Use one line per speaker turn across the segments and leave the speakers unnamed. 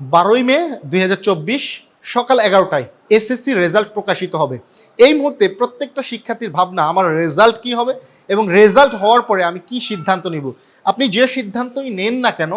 বারোই মে দুই হাজার চব্বিশ সকাল এগারোটায় এসএসসি রেজাল্ট প্রকাশিত হবে। এই মুহূর্তে প্রত্যেকটা শিক্ষার্থীর ভাবনা, আমার রেজাল্ট কি হবে এবং রেজাল্ট হওয়ার পরে আমি কি সিদ্ধান্ত নিব? আপনি যে সিদ্ধান্তই নেন না কেন,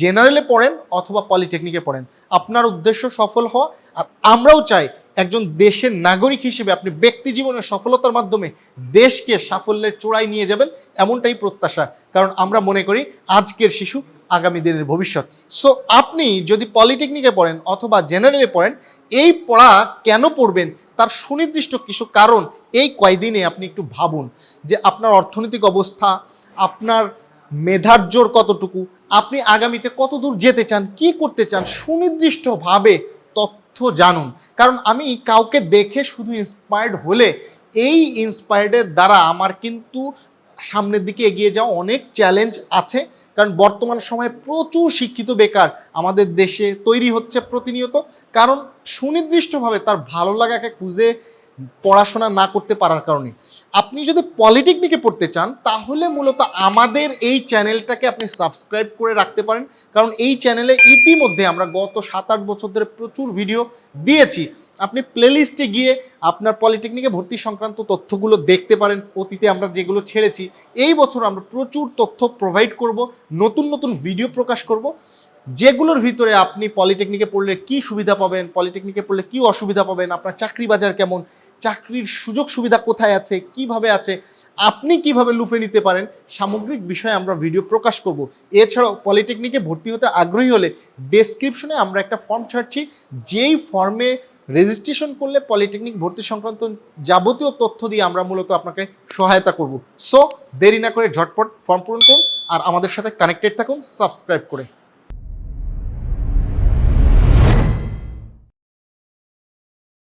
জেনারেলে পড়েন অথবা পলিটেকনিকে পড়েন, আপনার উদ্দেশ্য সফল হওয়া আর আমরাও চাই একজন দেশের নাগরিক হিসেবে আপনি ব্যক্তি জীবনের সফলতার মাধ্যমে দেশকে সাফল্যের চূড়ায় নিয়ে যাবেন, এমনটাই প্রত্যাশা। কারণ আমরা মনে করি আজকের শিশু আগামী দিনের ভবিষ্যৎ। সো আপনি যদি পলিটেকনিকে পড়েন অথবা জেনারেলে পড়েন, এই পড়া কেন পড়বেন? তার সুনির্দিষ্ট কিছু কারণ এই কয়দিনে আপনি একটু ভাবুন। যে আপনার অর্থনৈতিক অবস্থা, আপনার মেধার জোর কতটুকু, আপনি আগামীতে কত দূর যেতে চান, কি করতে চান, সুনির্দিষ্টভাবে তথ্য জানুন। কারণ আমি কাউকে দেখে শুধু ইন্সপায়ার্ড হলে এই ইন্সপায়ার্ডের দ্বারা আমার কিন্তু সামনের দিকে এগিয়ে যাওয়া অনেক চ্যালেঞ্জ আছে। কারণ বর্তমান সময়ে প্রচুর শিক্ষিত বেকার আমাদের দেশে তৈরি হচ্ছে প্রতিনিয়ত। কারণ সুনির্দিষ্টভাবে তার ভালো লাগাকে খুঁজে পড়াশোনা না করতে পারার কারণে। আপনি যদি পলিটেকনিকে পড়তে চান, তাহলে মূলত আমাদের এই চ্যানেলটাকে আপনি সাবস্ক্রাইব করে রাখতে পারেন। কারণ এই চ্যানেলে ইতিমধ্যে আমরা গত সাত আট বছর ধরে প্রচুর ভিডিও দিয়েছি। আপনি প্লেলিস্টে গিয়ে আপনার পলিটেকনিকে ভর্তি সংক্রান্ত তথ্যগুলো দেখতে পারেন, অতীতে আমরা যেগুলো ছেড়েছি। এই বছর আমরা প্রচুর তথ্য প্রোভাইড করব, নতুন নতুন ভিডিও প্রকাশ করব। যেগুলোর ভিতরে আপনি পলিটেকনিকে পড়লে কি সুবিধা পাবেন, পলিটেকনিকে পড়লে কি অসুবিধা পাবেন, আপনার চাকরি বাজার কেমন, চাকরির সুযোগ সুবিধা কোথায় আছে, কীভাবে আছে, আপনি কীভাবে লুফে নিতে পারেন, সামগ্রিক বিষয়ে আমরা ভিডিও প্রকাশ করব। এছাড়াও পলিটেকনিকে ভর্তি হতে আগ্রহী হলে ডেসক্রিপশনে আমরা একটা ফর্ম ছাড়ছি, যেই ফর্মে রেজিস্ট্রেশন করলে পলিটেকনিক ভর্তি সংক্রান্ত যাবতীয় তথ্য দিয়ে আমরা মূলত আপনাকে সহায়তা করব। সো দেরি না করে ঝটপট ফর্ম পূরণ করুন আর আমাদের সাথে কানেক্টেড থাকুন সাবস্ক্রাইব করে।